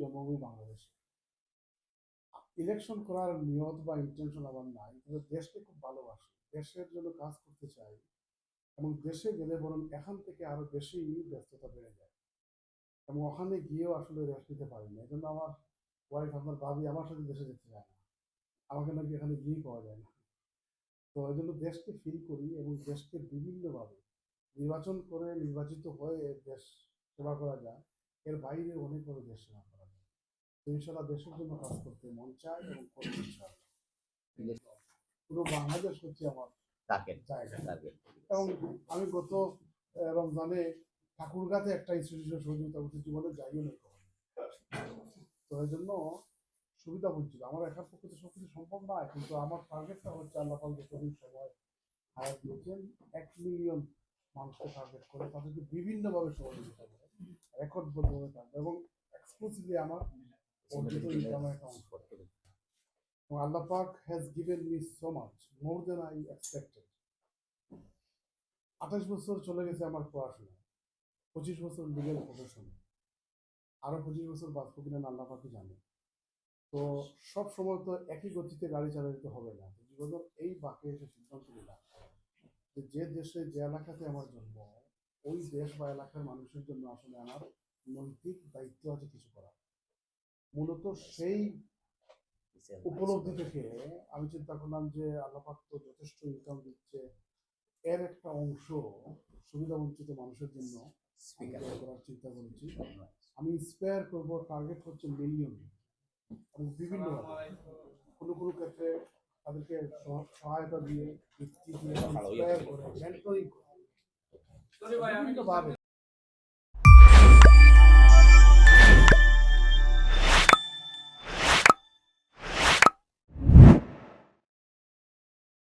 জন্মভূমি বাংলাদেশে। ইলেকশন করার নিয়ত বা ইন্টেনশন আমার নাই কিন্তু দেশকে খুব ভালোবাসি। দেশের জন্য কাজ করতে চাই এবং দেশে গেলে বরং এখান থেকে আরও বেশি ব্যস্ততা বেড়ে যায়। এবং ওখানে গিয়েও আসলে রেস্ট নিতে পারি না এই জন্য আমার ওয়াইফ আমার ভাবি আমার সাথে দেশে যেতে চায় না। আমাকে নাকি এখানে গিয়েই পাওয়া যায় না। তো এই জন্য দেশকে ফিল করি এবং দেশকে বিভিন্নভাবে নির্বাচন করে নির্বাচিত হয়ে দেশ সেবা করা যায়। এর বাইরে অনেক বড় দেশ সেবা করা ইনশাল্লাহ দেশের জন্য কাজ করতে মন চায় এবং করতে ইনশাল্লাহ পুরো বাংলাদেশ হচ্ছে আমার জায়গা। এবং আমি গত রমজানে ঠাকুরগাতে একটা ইনস্টিটিউশন সহযোগিতা করছি জীবনে যাইও নেই। তো এই জন্য সুবিধা হচ্ছিল আমার একার পক্ষে তো সবকিছু সম্ভব নয় কিন্তু আমার টার্গেটটা হচ্ছে আল্লাহ পাল যতদিন সময় হায়াত দিয়েছেন এক মিলিয়ন মানুষকে টার্গেট করে তাদেরকে বিভিন্নভাবে সহযোগিতা করে রেকর্ড বলতে থাকবে এবং এক্সক্লুসিভলি আমার অর্জিত ইনকাম একটা অংশ এবং Allah Pak has given me so much more than I expected আঠাশ বছর চলে গেছে আমার পড়াশোনা পঁচিশ বছর লিগেল প্রফেশনে আরও পঁচিশ বছর বাঁচবো কিনা আল্লাহ পাকই জানে। তো সব সময় তো একই গতিতে গাড়ি চালাতে হবে না। জীবনের এই বাঁকে এসে সিদ্ধান্ত নিলাম যে যে দেশে যে এলাকাতে আমার জন্ম ওই দেশ বা এলাকার মানুষের জন্য আসলে আমার নৈতিক দায়িত্ব আছে কিছু করা মূলত সেই উপলব্ধি থেকে আমি চিন্তা করলাম যে আল্লাপাক তো যথেষ্ট ইনকাম দিচ্ছে। এর একটা অংশ সুবিধা বঞ্চিত মানুষের জন্য করার চিন্তা করেছি। আমি স্পেয়ার করব টার্গেট হচ্ছে মিলিয়ন বিভিন্ন কোনো কোনো ক্ষেত্রে তাদেরকে সহায়তা দিয়ে ইন্সপায়ার করে মেন্টরিং করে। বিভিন্নভাবে